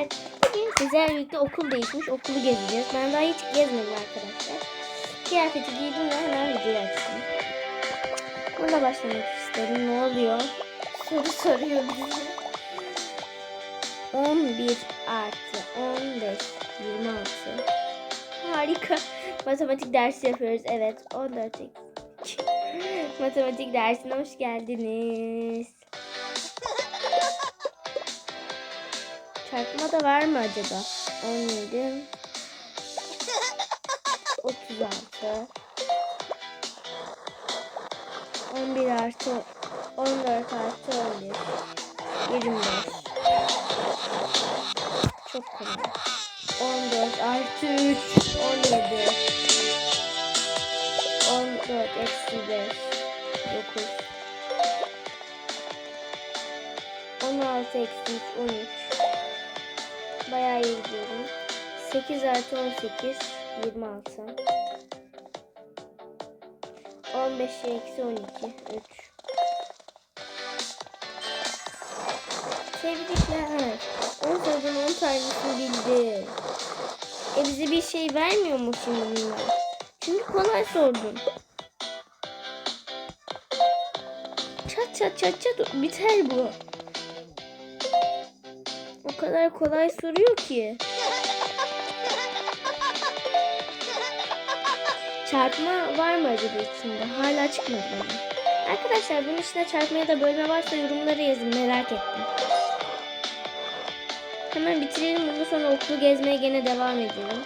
arkadaşlar. Bugün sizlerle birlikte okul değişmiş. Okulu gezeceğiz. Ben daha hiç gezmedim arkadaşlar. Kıyafeti giydim ve hemen videoyu açtım. Burada başlamak istedim. Ne oluyor? Soru soruyor bize. 11 artı 15 26 Harika. Matematik dersi yapıyoruz. Evet 14 Matematik dersine hoş geldiniz. Çarpma da var mı acaba? 17 36 11 artı 14 artı 11 25 Çok kolay. 14 artı 3 17 14 eksi 5 9 16 eksi 3 13 Bayağı iyi gidiyorum. 8 artı 18 26 15 eksi 12 3 Tebrikler. 10 sorudan 10 tanesini bildi. E bize bir şey vermiyor mu şimdi bunlar? Çünkü kolay sordum. Çat çat çat çat biter bu. O kadar kolay soruyor ki. Çarpma var mı acaba içinde? Hala çıkmadı bana. Arkadaşlar bunun içinde çarpma ya da bölme varsa yorumlara yazın merak ettim. Hemen bitirelim bunu sonra okulu gezmeye gene devam edelim.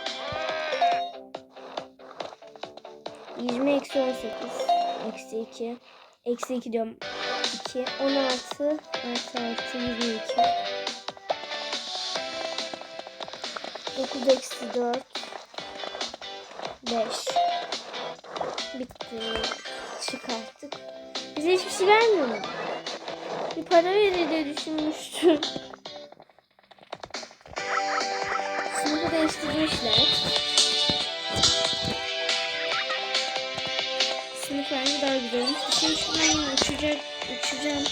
20 eksi 18 eksi 2 eksi 2 diyorum 2 16 artı artı 22 9 eksi 4 5 bitti. Çıkarttık. Bize hiçbir şey vermiyor mu? bir para verir diye düşünmüştüm. Sınıfı değiştirmişler. Sınıf bence daha güzelmiş. Şimdi şuradan yine uçacak uçacağım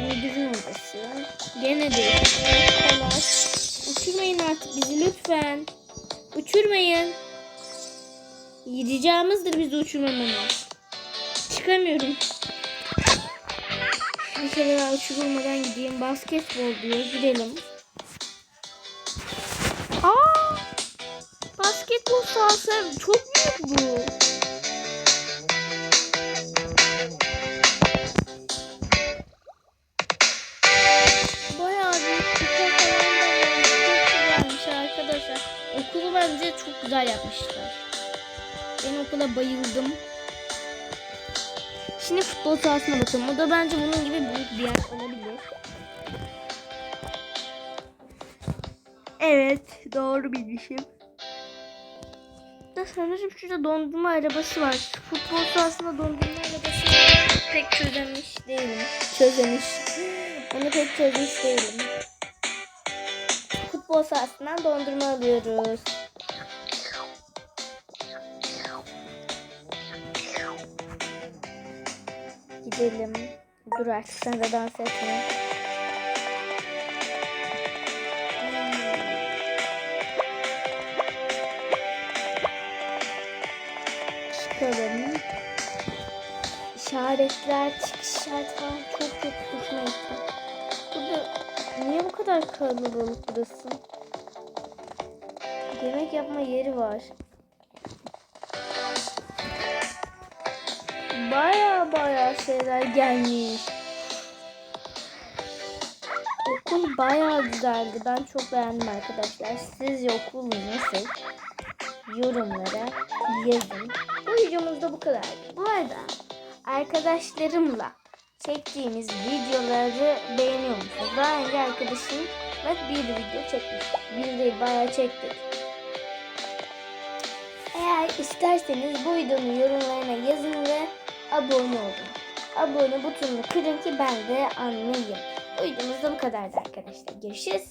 Müdürün odası. Gene de kolay. Uçurmayın artık bizi lütfen. Uçurmayın. Ricamızdır bizi uçurmamanız. Çıkamıyorum. Bir kere daha uçurulmadan gideyim. Basketbol diyor. Gidelim. Aa! Basketbol sahası çok büyük bu. Güzel yapmışlar. Ben okula bayıldım. Şimdi futbol sahasına bakalım. O da bence bunun gibi büyük bir yer olabilir. Evet, doğru bilmişim. Da sanırım şurada dondurma arabası var. Futbol sahasında dondurma arabası var. Pek çözemiş değilim. Çözemiş. Onu pek çözmüş değilim. Futbol sahasından dondurma alıyoruz. Gidelim. Dur artık sen de dans etme. Çıkalım. İşaretler, çıkış işareti falan çok çok hoşuma gitti. Burada niye bu kadar kalabalık burası? Yemek yapma yeri var. Baya baya şeyler gelmiş. Okul baya güzeldi. Ben çok beğendim arkadaşlar. Sizce okul nasıl? Yorumlara yazın. Bu videomuz da bu kadar. Bu arada arkadaşlarımla çektiğimiz videoları beğeniyor musunuz? Daha önce arkadaşımla bir video çekmiş. Bir değil bayağı çektik. Eğer isterseniz bu videonun yorumlarına yazın ve abone olun. Abone butonunu kırın ki ben de anlayayım. Videomuz da bu kadardı arkadaşlar. Görüşürüz.